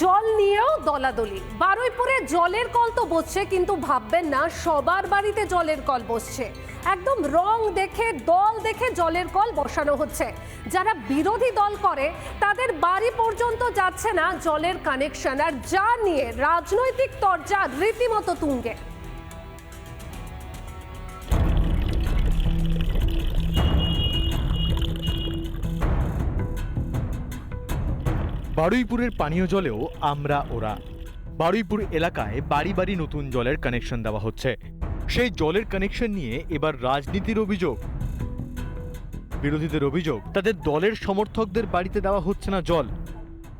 জল নিয়েও দলাদলি। বারুইপুরে জলের কল তো বসছে, কিন্তু ভাববেন না, সবার বাড়িতে জলের কল বসছে। একদম রং দেখে, দল দেখে জলের কল বসানো হচ্ছে। যারা বিরোধী দল করে, তাদের বাড়ি পর্যন্ত যাচ্ছে না জলের কানেকশন, আর যা নিয়ে রাজনৈতিক তরজা রীতিমতো তুঙ্গে। বারুইপুরের পানীয় জলেও আমরা ওরা। বারুইপুর এলাকায় বাড়ি বাড়ি নতুন জলের কানেকশন দেওয়া হচ্ছে। সেই জলের কানেকশন নিয়ে এবার রাজনীতির অভিযোগ। বিরোধীদের অভিযোগ তাদের দলের সমর্থকদের বাড়িতে দেওয়া হচ্ছে না জল।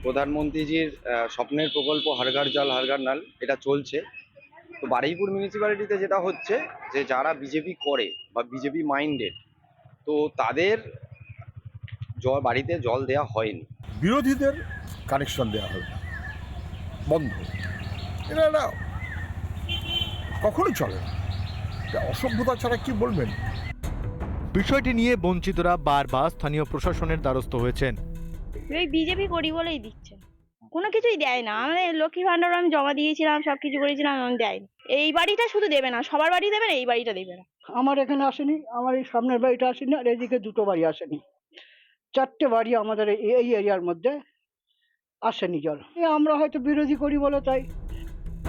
প্রধানমন্ত্রীজির স্বপ্নের প্রকল্প হারগার জল হারগার নাল এটা চলছে। তো বারুইপুর মিউনিসিপ্যালিটিতে যেটা হচ্ছে যে যারা বিজেপি করে বা বিজেপি মাইন্ডেড তো তাদের জল বাড়িতে জল দেওয়া হয়নি। বিরোধীদের কানেকশন দেওয়া হবে। না বন্ধ। এটা একটা কখনোই চলে না। অসভ্যতা ছাড়া কি বলবেন? বিষয়টি নিয়ে বঞ্চিতরা বারবার স্থানীয় প্রশাসনের দ্বারস্থ হয়েছেন। এই বিজেপি করি বলেই দিচ্ছে। কোনো কিছুই দেয় না। আমাদের লক্ষ্মী ভান্ডার আমি জমা দিয়েছিলাম সব কিছু করেছিলাম আমি দেয়নি এই বাড়িটা শুধু দেবে না সবার বাড়ি দেবে না এই বাড়িটা দেবে না। আমার এখানে আসেনি আমার এই সামনের বাড়িটা আসেনি আর এদিকে দুটো বাড়ি আসেনি। চারটে বাড়ি আমাদের এই এই এরিয়ার মধ্যে আসেনি জল। এ আমরা হয়তো বিরোধী করি বলো তাই।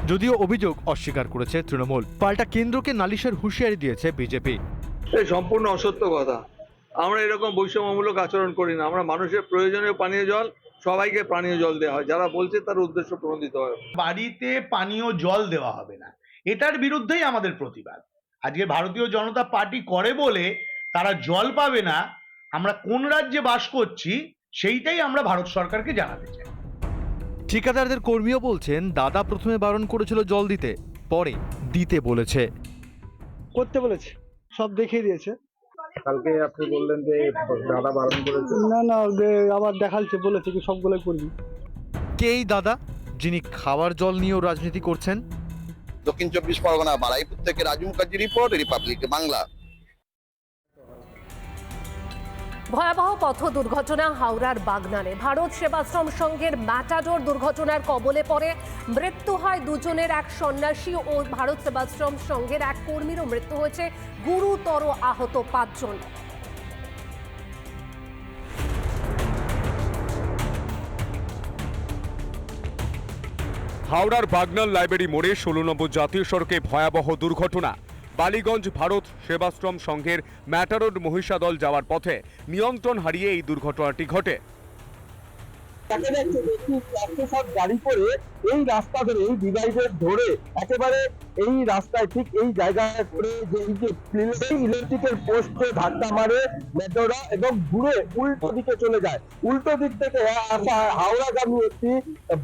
যদিও অভিযোগ অস্বীকার করেছে তৃণমূল পাল্টা কেন্দ্রকে নালিশের হুঁশিয়ারি দিয়েছে বিজেপি। এই সম্পূর্ণ অসত্য কথা। আমরা এরকম বৈষম্যমূলক আচরণ করি না। আমরা মানুষের প্রয়োজনীয় পানীয় জল সবাইকে পানীয় জল দেওয়া হয়। যারা বলছে তার উদ্দেশ্য প্রণোদিত হয়। বাড়িতে পানীয় জল দেওয়া হবে না। এটার বিরুদ্ধেই আমাদের প্রতিবাদ। আজকে ভারতীয় জনতা পার্টি করে বলে তারা জল পাবে না আমরা কোন রাজ্যে বাস করছি সেইটাই আমরা ভারত সরকারকে জানাতে চাই। ঠিকাদারদের কর্মীও বলছেন দাদা প্রথমে বারণ করেছিল জল দিতে পরে দিতে বলেছে। করতে বলেছে সব দেখিয়ে দিয়েছে। কালকে আপনি বললেন যে দাদা বারণ করেছে? না না আবার দেখালছে বলেছে কি সবগুলোই করবি। কে এই দাদা? যিনি খাওয়ার জল নিয়েও রাজনীতি করছেন? দক্ষিণ চব্বিশ পরগনা বারাইপুর থেকে রাজু মুখার্জি রিপোর্ট রিপাবলিক বাংলা। ভয়াবহ পথ দুর্ঘটনা হাওড়ার বাগনানে। ভারত সেবাশ্রম সংঘের ম্যাটাডোর দুর্ঘটনার কবলে পড়ে। মৃত্যু হয় দুজনের, এক সন্ন্যাসী ও ভারত সেবাশ্রম সংঘের এক কর্মীরও মৃত্যু হয়েছে। গুরুতর আহত পাঁচজন। হাওড়ার বাগনাল লাইব্রেরি মোড়ে ষোলো নম্বর জাতীয় সড়কে ভয়াবহ দুর্ঘটনা। বালিগঞ্জ ভারত সেবাশ্রম সংঘের ম্যাটারোড মহিষাদল যাওয়ার পথে নিয়ন্ত্রণ হারিয়ে এই দুর্ঘটনাটি ঘটে। গাড়ি করে এই রাস্তা ধরে, এই ধরে, একেবারে এই রাস্তায় ঠিক এই জায়গায় করে যে ইলেকট্রিকের পোস্টে ধাক্কা মারে মেট্রোরা এবং ঘুরে উল্টো দিকে চলে যায়। উল্টো দিক থেকে আসা হাওড়াগামী একটি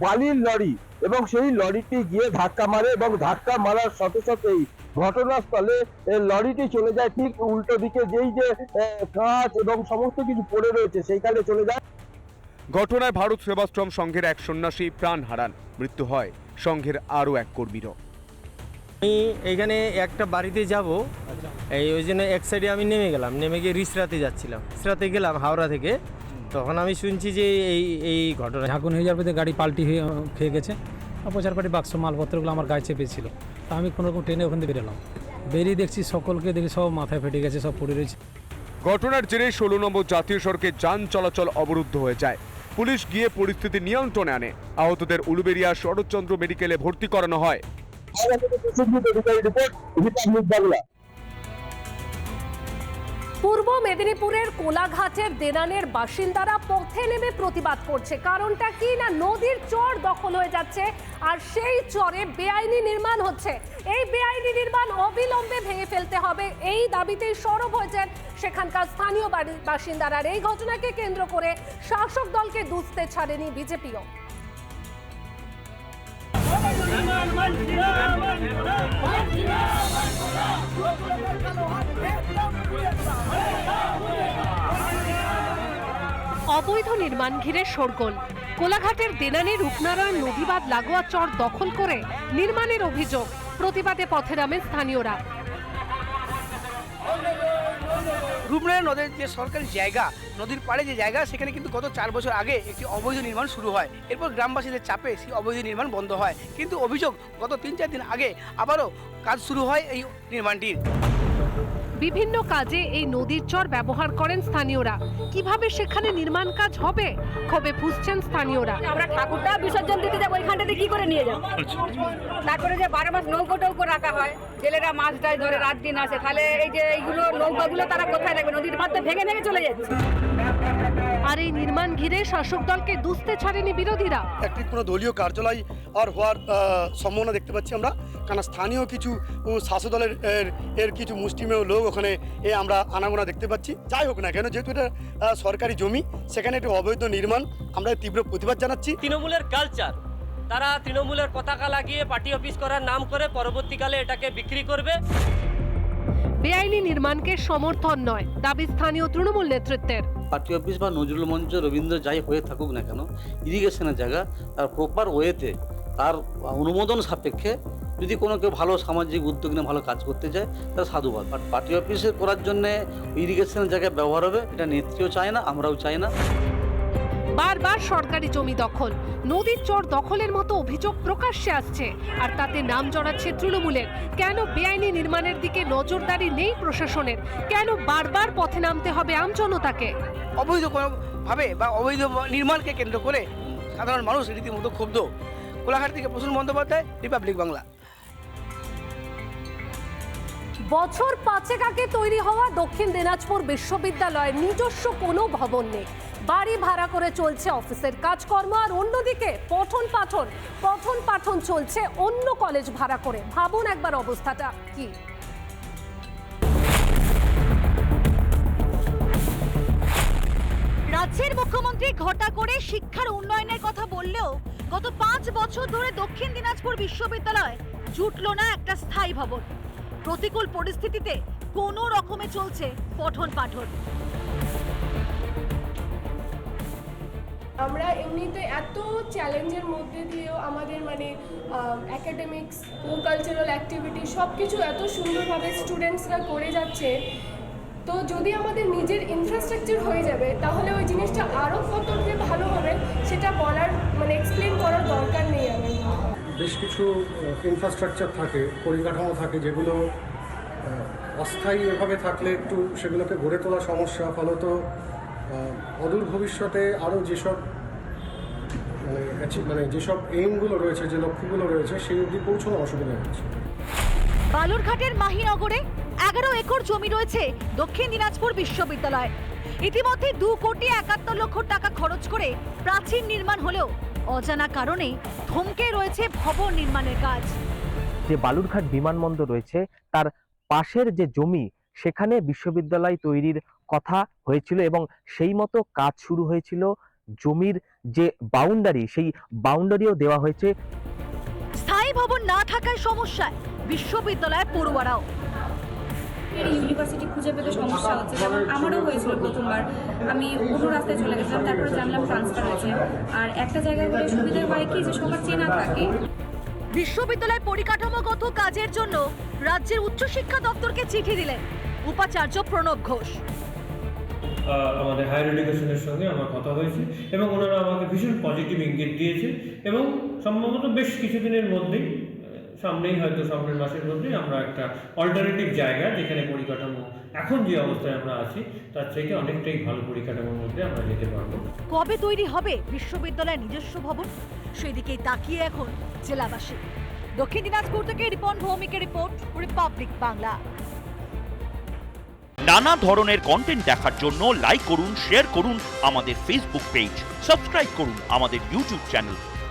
বালির লরি এবং সেই লরিটি গিয়ে ধাক্কা মারে এবং ধাক্কা মারার সাথে সাথেই ঘটনাস্থলে লরিটি চলে যায় ঠিক উল্টো দিকে যেই যে কাঁচ এবং সমস্ত কিছু পড়ে রয়েছে সেইখানে চলে যায়। ঘটনায় ভারত সেবাশ্রম সংঘের এক সন্ন্যাসী প্রাণ হারান। মৃত্যু হয় সংঘের আরও এক কর্মীরও। আমি এখানে একটা বাড়িতে যাব। এই ওই জন্য এক সাইডে আমি নেমে গেলাম। নেমে গিয়ে রিসরাতে যাচ্ছিলাম। রিসরাতে গেলাম হাওড়া থেকে। তখন আমি শুনছি যে এই এই ঘটনা ঝাঁকুন হয়ে যাওয়ার পরে গাড়ি পাল্টি হয়ে খেয়ে গেছে। প্রচার পাটি বাক্স মালপত্রগুলো আমার গায়ে চেপেছিল। তা আমি কোনো রকম ট্রেনে ওখান থেকে বেরোলাম। বেরিয়ে দেখছি সকলকে দেখি সব মাথায় ফেটে গেছে সব পড়ে রয়েছে। ঘটনার জেরে ষোলো নম্বর জাতীয় সড়কে যান চলাচল অবরুদ্ধ হয়ে যায়। পুলিশ গিয়ে পরিস্থিতি নিয়ন্ত্রণে আনে। আহতদের উলুবেরিয়া শরৎচন্দ্র মেডিকেলে ভর্তি করানো হয়। পূর্ব মেদিনীপুরের কোলাঘাটের দেনানের বাসিন্দারা পথে নেমে প্রতিবাদ করছে। কারণটা কি না? নদীর চর দখল হয়ে যাচ্ছে আর সেই চরে বেআইনি নির্মাণ হচ্ছে। এই বেআইনি নির্মাণ অবিলম্বে ভেঙে ফেলতে হবে। এই দাবিতেই সরব হয়েছেন সেখানকার স্থানীয় বাসিন্দারা আর এই ঘটনাকে কেন্দ্র করে শাসক দলকে দুষতে ছাড়েনি বিজেপিও। অবৈধ নির্মাণ ঘিরে শোরগোল। কোলাঘাটের দেনানি রূপনারায়ণ নদীবাদ লাগোয়া চর দখল করে নির্মাণের অভিযোগ। প্রতিবাদে পথে নামে স্থানীয়রা। রূপনারায়ণ নদের যে সরকারি জায়গা, নদীর পাড়ে যে জায়গা, সেখানে কিন্তু গত চার বছর আগে একটি অবৈধ নির্মাণ শুরু হয়। এরপর গ্রামবাসীদের চাপে সেই অবৈধ নির্মাণ বন্ধ হয়। কিন্তু অভিযোগ গত তিন চার দিন আগে আবারও কাজ শুরু হয় এই নির্মাণটির। বিভিন্ন কাজে এই নদীর চর ব্যবহার করেন স্থানীয়রা। কীভাবে সেখানে নির্মাণ কাজ হবে? ক্ষোভে ফুসছেন স্থানীয়রা। আমরা ঠাকুরটা বিসর্জন দিতে যাব ওইখানটাতে কি করে নিয়ে যাব? তারপরে যে বারো মাস নৌকো টৌকো রাখা হয় জেলেরা মাছ টাছ ধরে রাত দিন আসে। তাহলে এই যে এইগুলো নৌকাগুলো তারা কোথায় রাখবে? নদীর মাধ্যমে ভেঙে ভেঙে চলে যাচ্ছে। আর এই নির্মাণ ঘিরে শাসক দলকে দুষতে ছাড়েনি বিরোধীরা। একটি কোনো দলীয় কার্যালয় আর হওয়ার সম্ভাবনা দেখতে পাচ্ছি আমরা। কারণ স্থানীয় কিছু উম, শাসক দলের এর, এর কিছু মুষ্টিমেয় লোক ওখানে এ আমরা আনাগোনা দেখতে পাচ্ছি। যাই হোক না কেন যেহেতু এটা সরকারি জমি সেখানে একটি অবৈধ নির্মাণ আমরা তীব্র প্রতিবাদ জানাচ্ছি। তৃণমূলের কালচার তারা তৃণমূলের পতাকা লাগিয়ে পার্টি অফিস করার নাম করে পরবর্তীকালে এটাকে বিক্রি করবে। বেআইনি নির্মাণকে সমর্থন নয় দাবি স্থানীয় তৃণমূল নেতৃত্বের। পার্টি অফিস বা নজরুল মঞ্চ রবীন্দ্র যাই হয়ে থাকুক না কেন ইরিগেশনের জায়গা তার প্রপার ওয়েতে তার অনুমোদন সাপেক্ষে যদি কোনো কেউ ভালো সামাজিক উদ্যোগ নিয়ে ভালো কাজ করতে চায় তার সাধুবাদ। বাট পার্টি অফিসে করার জন্য ইরিগেশনের জায়গায় ব্যবহার হবে এটা নেত্রীও চায় না আমরাও চাই না। বারবার সরকারি জমি দখল নদীর চর দখলের মতো অভিযোগ প্রকাশ্যে আসছে আর তাতে নাম জড়াচ্ছে তৃণমূলের। কেন বেআইনি নির্মাণের দিকে নজরদারি নেই প্রশাসনের? কেন বারবার পথে নামতে হবে আমজনতাকে অবৈধ ভাবে বা অবৈধ নির্মাণকে কেন্দ্র করে সাধারণ মানুষ রীতিমতো ক্ষুব্ধ। কোলাঘাট থেকে প্রসূন বন্দ্যোপাধ্যায় রিপাবলিক বাংলা বছর পাঁচেক আগে তৈরি হওয়া দক্ষিণ দিনাজপুর বিশ্ববিদ্যালয়ের নিজস্ব কোনো ভবন নেই। বাড়ি ভাড়া করে চলছে অফিসের কাজকর্ম আর অন্যদিকে পঠন পাঠন পঠন পাঠন চলছে অন্য কলেজ ভাড়া করে। ভাবুন একবার অবস্থাটা কি? রাজ্যের মুখ্যমন্ত্রী ঘটা করে শিক্ষার উন্নয়নের কথা বললেও গত পাঁচ বছর ধরে দক্ষিণ দিনাজপুর বিশ্ববিদ্যালয় জুটলো না একটা স্থায়ী ভবন। প্রতিকূল পরিস্থিতিতে কোনো রকমে চলছে পঠন পাঠন আমরা এমনিতে এত চ্যালেঞ্জের মধ্যে দিয়েও আমাদের মানে অ্যাকাডেমিক্স কালচারাল অ্যাক্টিভিটি সব কিছু এত সুন্দরভাবে স্টুডেন্টসরা করে যাচ্ছে তো যদি আমাদের নিজের ইনফ্রাস্ট্রাকচার হয়ে যাবে, তাহলে ওই জিনিসটা আরও কত ভালো হবে সেটা বলার মানে এক্সপ্লেন করার দরকার নেই আমার। বেশ কিছু ইনফ্রাস্ট্রাকচার থাকে, পরিকাঠামো থাকে যেগুলো অস্থায়ী এভাবে থাকলে একটু সেগুলোকে গড়ে তোলা সমস্যা। ফলত অদূর ভবিষ্যতে আরও যেসব মানে মানে যেসব এইমগুলো রয়েছে, যে লক্ষ্যগুলো রয়েছে, সেই অবধি পৌঁছানো অসুবিধা হচ্ছে। বালুরঘাটের মাহিনগরে এগারো একর জমি রয়েছে দক্ষিণ দিনাজপুর বিশ্ববিদ্যালয়। ইতিমধ্যে দু কোটি একাত্তর লক্ষ টাকা খরচ করে প্রাচীন নির্মাণ হলেও অজানা কারণে থমকে রয়েছে ভবন নির্মাণের কাজ। যে বালুরঘাট বিমানবন্দর রয়েছে তার পাশের যে জমি সেখানে বিশ্ববিদ্যালয় তৈরির কথা হয়েছিল এবং সেই মতো কাজ শুরু হয়েছিল। জমির যে বাউন্ডারি সেই বাউন্ডারিও দেওয়া হয়েছে। স্থায়ী ভবন না থাকায় সমস্যায় বিশ্ববিদ্যালয় পড়ুয়ারাও ইউনিভার্সিটি খুঁজে পেতে সমস্যা হচ্ছে। যেমন আমারও হয়েছিল প্রথমবার। আমি অন্য রাস্তায় চলে গেছিলাম তারপরে জানলাম ট্রান্সফার হয়েছে। আর একটা জায়গায় হলে সুবিধা হয় কি? যে সবার চেনা থাকে। বিশ্ববিদ্যালয় পরিকাঠামোগত কাজের জন্য রাজ্যের উচ্চশিক্ষা দপ্তরকে চিঠি দিলেন উপাচার্য প্রণব ঘোষ। আমাদের হায়ার এডুকেশনের সঙ্গে আমার কথা হয়েছে এবং ওনারা আমাকে ভীষণ পজিটিভ ইঙ্গিত দিয়েছে এবং সম্ভবত বেশ কিছুদিনের মধ্যেই সামনেই হয়তো সামনের মাসের মধ্যেই আমরা একটা অল্টারনেটিভ জায়গা যেখানে পরিকাঠামো এখন যে অবস্থায় আমরা আছি তার থেকে অনেকটাই ভালো পরিকাঠামোর মধ্যে আমরা যেতে পারব। কবে তৈরি হবে বিশ্ববিদ্যালয়ের নিজস্ব ভবন? সেদিকেই তাকিয়ে এখন জেলাবাসী। দক্ষিণ দিনাজপুর থেকে রিপন ভৌমিকের রিপোর্ট রিপাবলিক বাংলা। নানা ধরনের কন্টেন্ট দেখার জন্য লাইক করুন শেয়ার করুন আমাদের ফেসবুক পেজ সাবস্ক্রাইব করুন আমাদের ইউটিউব চ্যানেল